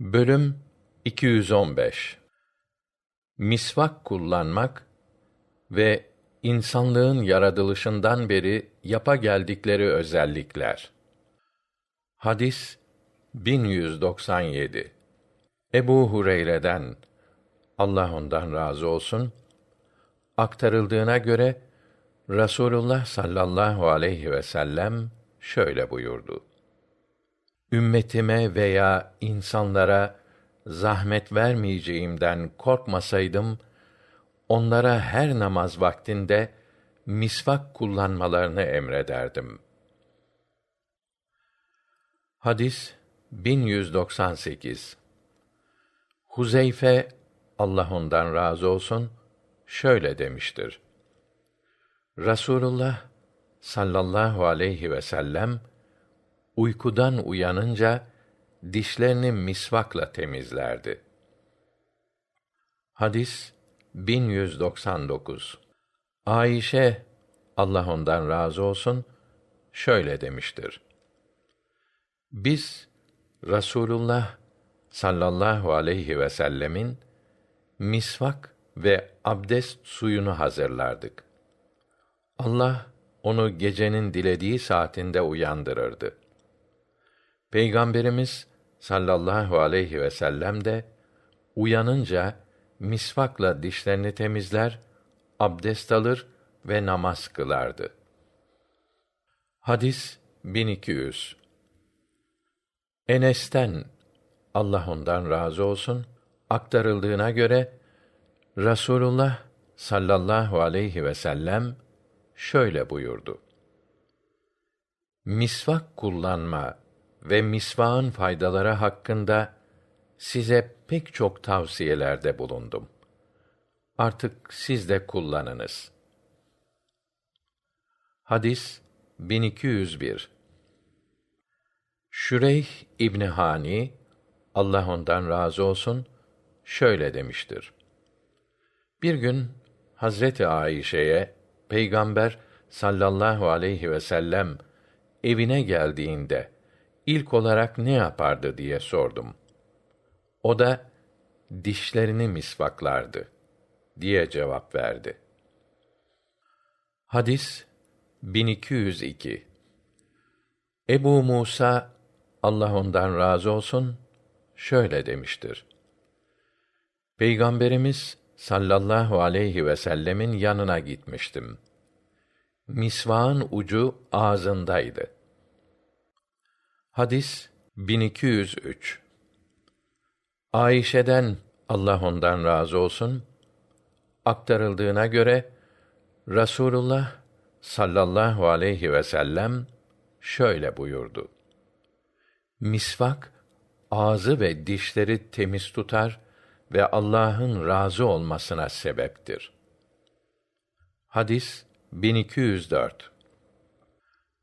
Bölüm 215 Misvak kullanmak ve insanlığın yaratılışından beri yapa geldikleri özellikler. Hadis 1197 Ebu Hureyre'den Allah ondan razı olsun aktarıldığına göre Rasulullah sallallahu aleyhi ve sellem şöyle buyurdu. Ümmetime veya insanlara zahmet vermeyeceğimden korkmasaydım onlara her namaz vaktinde misvak kullanmalarını emrederdim. Hadis 1198 Huzeyfe Allah ondan razı olsun şöyle demiştir. Rasulullah sallallahu aleyhi ve sellem uykudan uyanınca dişlerini misvakla temizlerdi. Hadis 1199 Ayşe Allah ondan razı olsun şöyle demiştir. Biz Rasulullah sallallahu aleyhi ve sellemin misvak ve abdest suyunu hazırlardık. Allah onu gecenin dilediği saatinde uyandırırdı. Peygamberimiz sallallahu aleyhi ve sellem de uyanınca misvakla dişlerini temizler, abdest alır ve namaz kılardı. Hadis 1200 Enes'ten Allah ondan razı olsun aktarıldığına göre Rasulullah sallallahu aleyhi ve sellem şöyle buyurdu. Misvak kullanma ve misvağın faydaları hakkında size pek çok tavsiyelerde bulundum. Artık siz de kullanınız. Hadis 1201 Şüreyh İbni Hani Allah ondan razı olsun şöyle demiştir. Bir gün Hazreti Ayşe'ye Peygamber sallallahu aleyhi ve sellem evine geldiğinde ilk olarak ne yapardı diye sordum. O da dişlerini misvaklardı diye cevap verdi. Hadis 1202 Ebu Musa Allah ondan razı olsun şöyle demiştir. Peygamberimiz sallallahu aleyhi ve sellemin yanına gitmiştim. Misvağın ucu ağzındaydı. Hadis 1203 Ayşe'den Allah ondan razı olsun aktarıldığına göre Rasulullah sallallahu aleyhi ve sellem şöyle buyurdu. Misvak ağzı ve dişleri temiz tutar ve Allah'ın razı olmasına sebeptir. Hadis 1204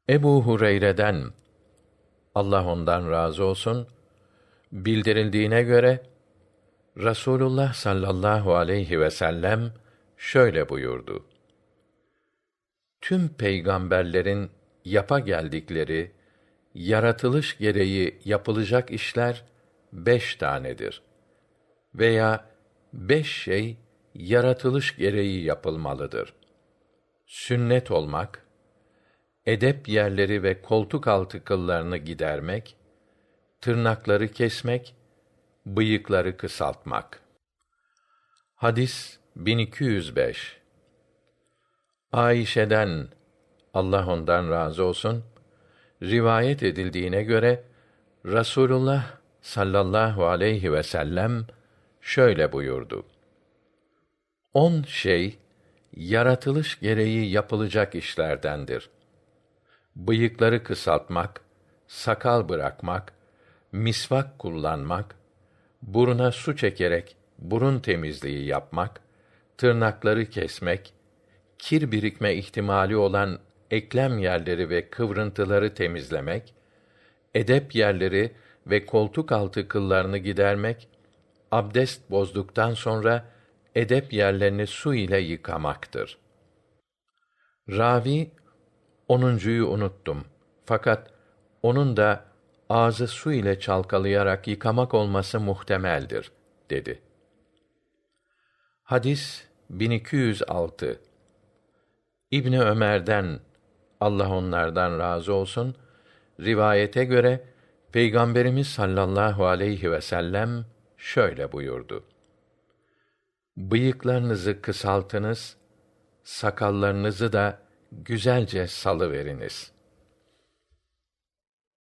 Ebu Hureyre'den Allah ondan razı olsun bildirildiğine göre Rasulullah sallallahu aleyhi ve sellem şöyle buyurdu. Tüm peygamberlerin yapa geldikleri yaratılış gereği yapılacak işler beş tanedir. Veya beş şey yaratılış gereği yapılmalıdır. Sünnet olmak, edep yerleri ve koltuk altı kıllarını gidermek, tırnakları kesmek, bıyıkları kısaltmak. Hadis 1205 Ayşe'den Allah ondan razı olsun rivayet edildiğine göre Rasulullah sallallahu aleyhi ve sellem şöyle buyurdu. On şey yaratılış gereği yapılacak işlerdendir. Bıyıkları kısaltmak, sakal bırakmak, misvak kullanmak, buruna su çekerek burun temizliği yapmak, tırnakları kesmek, kir birikme ihtimali olan eklem yerleri ve kıvrıntıları temizlemek, edep yerleri ve koltuk altı kıllarını gidermek, abdest bozduktan sonra edep yerlerini su ile yıkamaktır. Ravi onuncuyu unuttum. Fakat onun da ağzı su ile çalkalayarak yıkamak olması muhtemeldir dedi. Hadis 1206 İbni Ömer'den Allah onlardan razı olsun rivayete göre Peygamberimiz sallallahu aleyhi ve sellem şöyle buyurdu. Bıyıklarınızı kısaltınız, sakallarınızı da güzelce salıveriniz.''